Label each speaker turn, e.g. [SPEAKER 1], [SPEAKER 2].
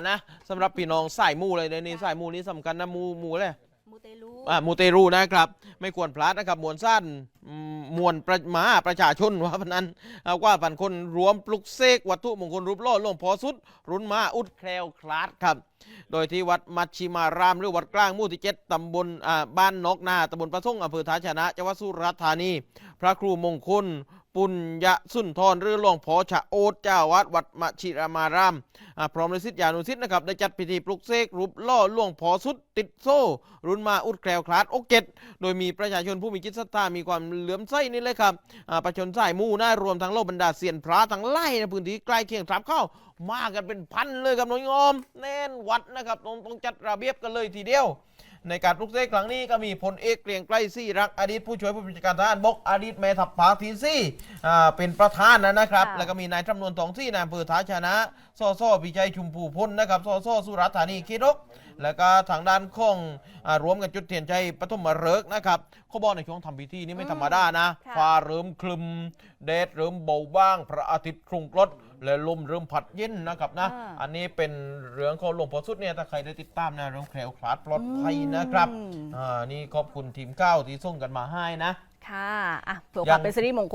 [SPEAKER 1] นะสำหรับพี่น้องสายมูเลยเดี๋ยวนี้สายมูนี้สำคัญนะมูมูเลย
[SPEAKER 2] มูเตลู
[SPEAKER 1] อ่ามูเตรูนะครับ ไม่ควรพลาดนะครับมวลสั้นอืมมวลประมาประชาชนว่าพนันเอาว่าพันคนรวมปลุกเสกวัตถุมงคลรูปหล่อหลวงพอสุด รุนมาอุดแคลวคลาดครับโดยที่วัดมัชชิมาราม หรือวัดกลางมู่ที่เจ็ดตำบลบ้านนกนาตำบลประสงอำเภอท่าชนะจังหวัดสุราษฎร์ธานี พระครูมงคล ปุญญสุนทรหรือหลวงพ่อชะโอดเจ้าวัดวัดมัชิรามารามพร้อมด้วยศิษยานุศิษย์นะครับได้จัดพิธีปลุกเสกรูปล่อหลวงพ่อสุดติดโซ่ รุ่นมาอุดแคลวคลาดโอเกตโดยมีประชาชนผู้มีจิตศรัทธามีความเหลื่อมใสนี่เลยครับประชาชนสายมู่นะรวมทั้งโลกบรรดาเซียนพระทั้งไล่ในพื้นที่ใกล้เคียงทับเข้ามากันเป็นพันเลยครับน้องยอม แน่นวัดนะครับต้องต้องจัดระเบียบกันเลยทีเดียว ในการปลุกเสกครั้งนี้ก็มีพลเอกเกรียงไกรซี่รักอดีตผู้ช่วยผู้บัญชาการทหารบกอดีตแม่ทัพภาคที่สี่อ่าเป็นประธานนะครับแล้วก็มีนายจำนวนทองที่นายอำเภอท้าชนะซอซ่อพิชัยชุมพูพลนะครับซอซ่อสุราษฎร์ธานีคีรกแล้วก็ทางด้านของอ่ารวมกันจุดเทียนใจปฐมฤกษ์นะครับเขาบอกในช่วงทำพิธีนี้ไม่ธรรมดานะ
[SPEAKER 2] ค่ะ
[SPEAKER 1] ฟ้าเริ่มคลึมแดดเริ่มเบาบ้าง พระอาทิตย์ครุงกรดและลมเริ่มพัดเย็นนะครับนะ
[SPEAKER 2] อ่า
[SPEAKER 1] อันนี้เป็นเรื่องของหลวงพ่อสุดเนี่ยถ้าใครได้ติดตามนะเรื่องแคล้วคลาดปลอดภัยนะครับ
[SPEAKER 2] อืม
[SPEAKER 1] อ่านี่ขอบคุณทีมเก้าที่ส่งกันมาให้นะ
[SPEAKER 2] ค่ะอะเผื่อค
[SPEAKER 1] ยั
[SPEAKER 2] วาม
[SPEAKER 1] ง
[SPEAKER 2] เป็นสิริมงคล